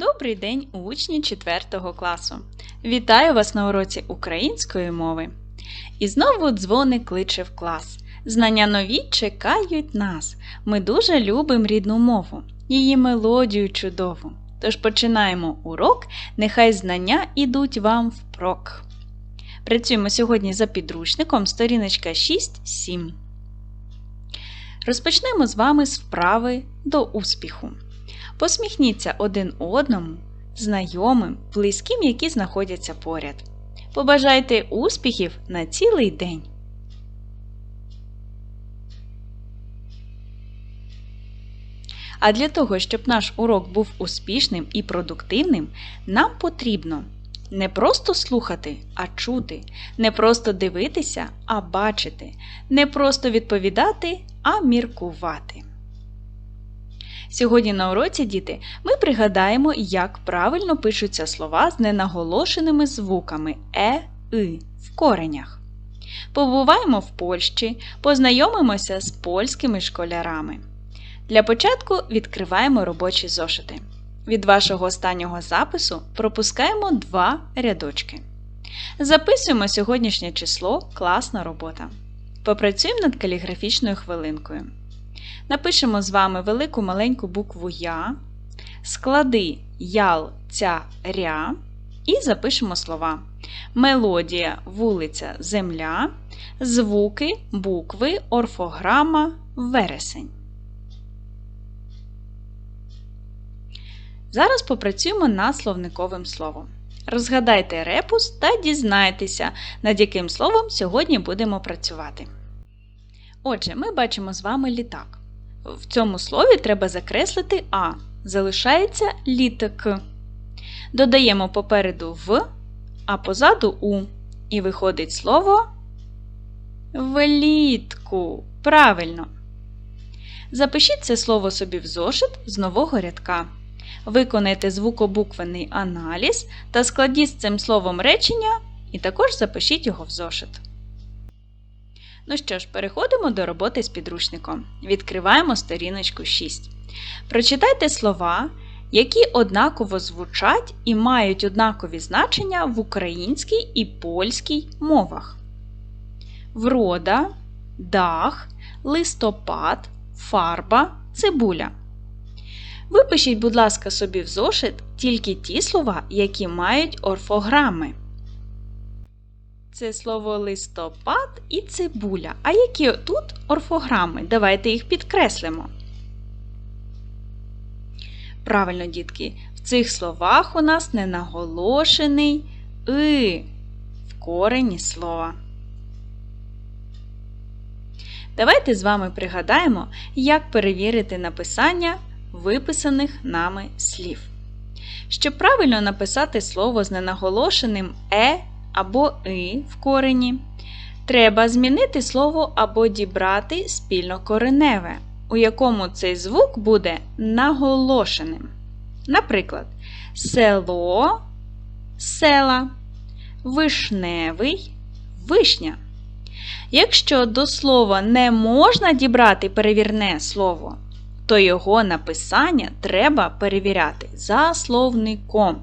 Добрий день, учні 4 класу! Вітаю вас на уроці української мови. І знову дзвоник кличе в клас. Знання нові чекають нас. Ми дуже любимо рідну мову, її мелодію чудову. Тож починаємо урок, нехай знання ідуть вам впрок. Працюємо сьогодні за підручником сторіночка 6-7. Розпочнемо з вами з вправи до успіху. Посміхніться один одному, знайомим, близьким, які знаходяться поряд. Побажайте успіхів на цілий день. А для того, щоб наш урок був успішним і продуктивним, нам потрібно не просто слухати, а чути, не просто дивитися, а бачити, не просто відповідати, а міркувати. Сьогодні на уроці, діти, ми пригадаємо, як правильно пишуться слова з ненаголошеними звуками е, и в коренях. Побуваємо в Польщі, познайомимося з польськими школярами. Для початку відкриваємо робочі зошити. Від вашого останнього запису пропускаємо два рядочки. Записуємо сьогоднішнє число класна робота. Попрацюємо над каліграфічною хвилинкою. Напишемо з вами велику маленьку букву Я, склади ял, ця ря і запишемо слова. Мелодія, вулиця, земля, звуки, букви, орфограма, вересень. Зараз попрацюємо над словниковим словом. Розгадайте репус та дізнайтеся, над яким словом сьогодні будемо працювати. Отже, ми бачимо з вами літак. В цьому слові треба закреслити А. Залишається літак. Додаємо попереду В, а позаду У. І виходить слово влітку. Правильно. Запишіть це слово собі в зошит з нового рядка. Виконайте звукобуквений аналіз та складіть з цим словом речення, і також запишіть його в зошит. Ну що ж, переходимо до роботи з підручником. Відкриваємо сторіночку 6. Прочитайте слова, які однаково звучать і мають однакові значення в українській і польській мовах. Врода, дах, листопад, фарба, цибуля. Випишіть, будь ласка, собі в зошит тільки ті слова, які мають орфограми. Це слово листопад і цибуля. А які тут орфограми? Давайте їх підкреслимо. Правильно, дітки, в цих словах у нас не наголошений и в корені слова. Давайте з вами пригадаємо, як перевірити написання виписаних нами слів. Щоб правильно написати слово з ненаголошеним е або и в корені, треба змінити слово або дібрати спільнокореневе, у якому цей звук буде наголошеним. Наприклад, село, села, вишневий, вишня. Якщо до слова не можна дібрати перевірне слово, то його написання треба перевіряти за словником.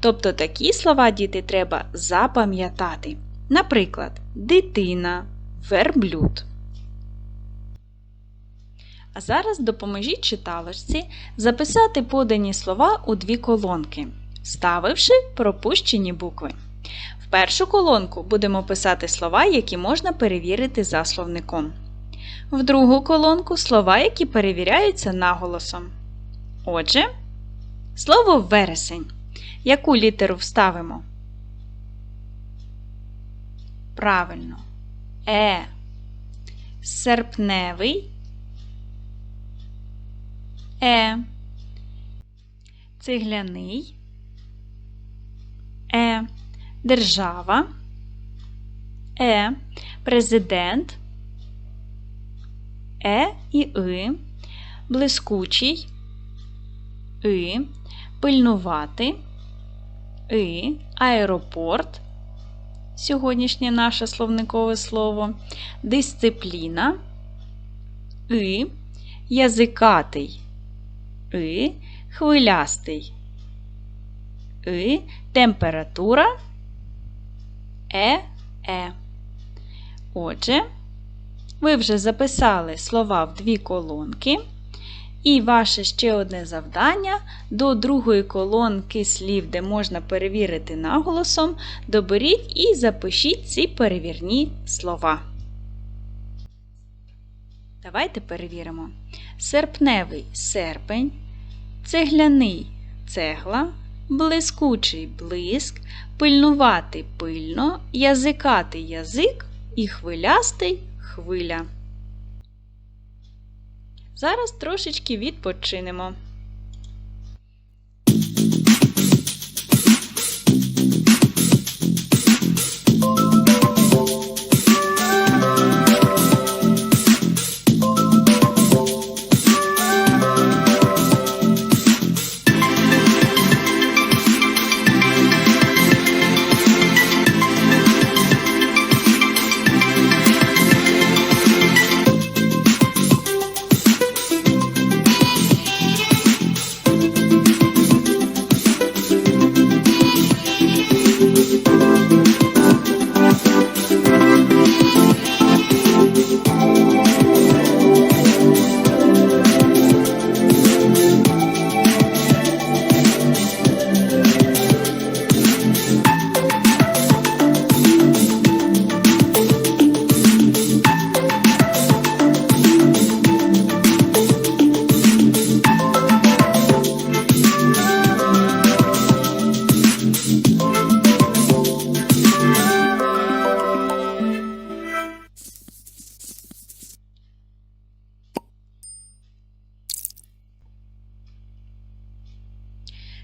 Тобто такі слова діти треба запам'ятати. Наприклад, дитина, верблюд. А зараз допоможіть читалочці записати подані слова у дві колонки, ставивши пропущені букви. В першу колонку будемо писати слова, які можна перевірити за словником. В другу колонку слова, які перевіряються наголосом. Отже, слово вересень. Яку літеру вставимо? Правильно. Е. Серпневий. Е. Цегляний. Е. Держава. Е. Президент. Е і И. Блискучий. И. Пильнувати и, аеропорт, сьогоднішнє наше словникове слово, дисципліна, и, язикатий, и, хвилястий, и, температура. Е, е. Отже, ви вже записали слова в дві колонки. І ваше ще одне завдання до другої колонки слів, де можна перевірити наголосом, доберіть і запишіть ці перевірні слова. Давайте перевіримо. Серпневий серпень, цегляний цегла, блискучий блиск, пильнуватий пильно, язикатий язик і хвилястий хвиля. Зараз трошечки відпочинемо.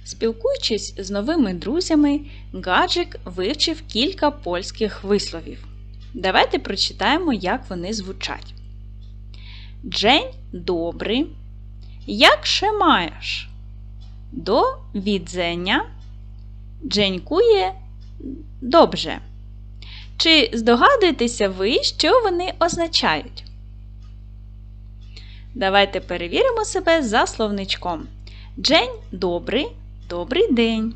Спілкуючись з новими друзями, Гаджик вивчив кілька польських висловів. Давайте прочитаємо, як вони звучать. Джень добрий. Як ще маєш? До відзення. Дженькує добре. Чи здогадуєтеся ви, що вони означають? Давайте перевіримо себе за словничком. Джень добрий, добрий день.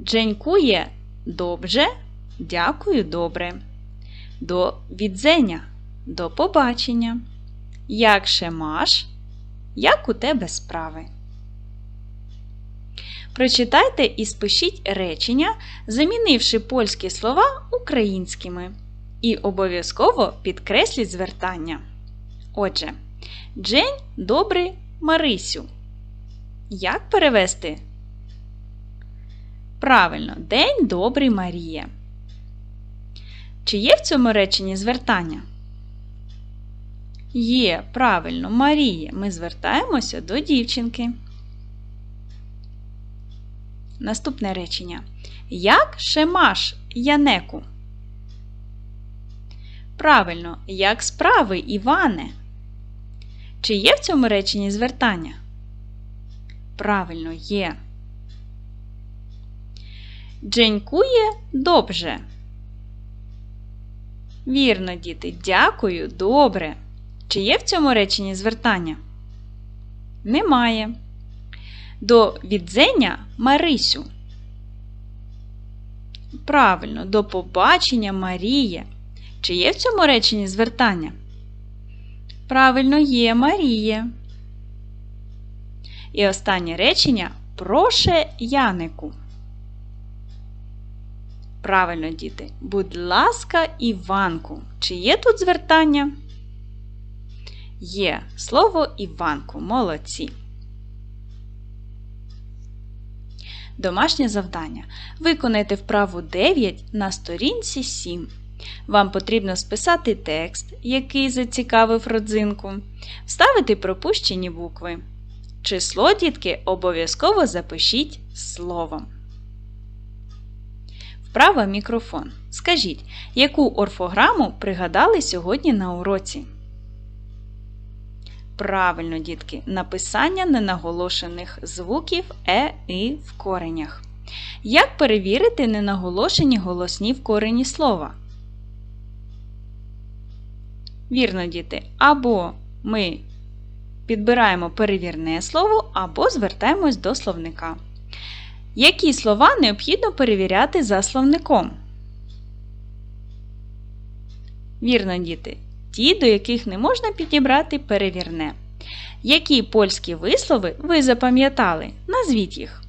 Дженькує добре, дякую добре. До відзення, до побачення. Як ще маш? Як у тебе справи? Прочитайте і спишіть речення, замінивши польські слова українськими. І обов'язково підкресліть звертання. Отже, Джень добрий Марисю. Як перевести? Правильно, День добрий Марія. Чи є в цьому реченні звертання? Є, правильно, Марія. Ми звертаємося до дівчинки. Наступне речення. Як шемаш Янеку? Правильно, як справи Іване? Чи є в цьому реченні звертання? Правильно, є. Дженькує добре. Вірно, діти. Дякую, добре. Чи є в цьому реченні звертання? Немає. До відзення Марисю. Правильно, до побачення Марія. Чи є в цьому реченні звертання? Правильно, є Марія. І останнє речення проше Янику. Правильно, діти. Будь ласка, Іванку. Чи є тут звертання? Є слово Іванку. Молодці. Домашнє завдання. Виконайте вправу 9 на сторінці 7. Вам потрібно списати текст, який зацікавив родзинку, вставити пропущені букви. Число дітки обов'язково запишіть словом. Вправа мікрофон. Скажіть, яку орфограму пригадали сьогодні на уроці? Правильно, дітки, написання ненаголошених звуків е і в коренях. Як перевірити ненаголошені голосні в корені слова? Вірно, діти, або ми підбираємо перевірне слово, або звертаємось до словника. Які слова необхідно перевіряти за словником? Вірно, діти. Ті, до яких не можна підібрати перевірне. Які польські вислови ви запам'ятали? Назвіть їх.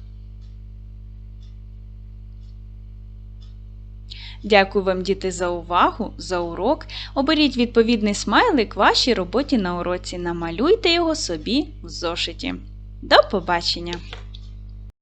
Дякую вам, діти, за увагу, за урок. Оберіть відповідний смайлик вашій роботі на уроці. Намалюйте його собі в зошиті. До побачення!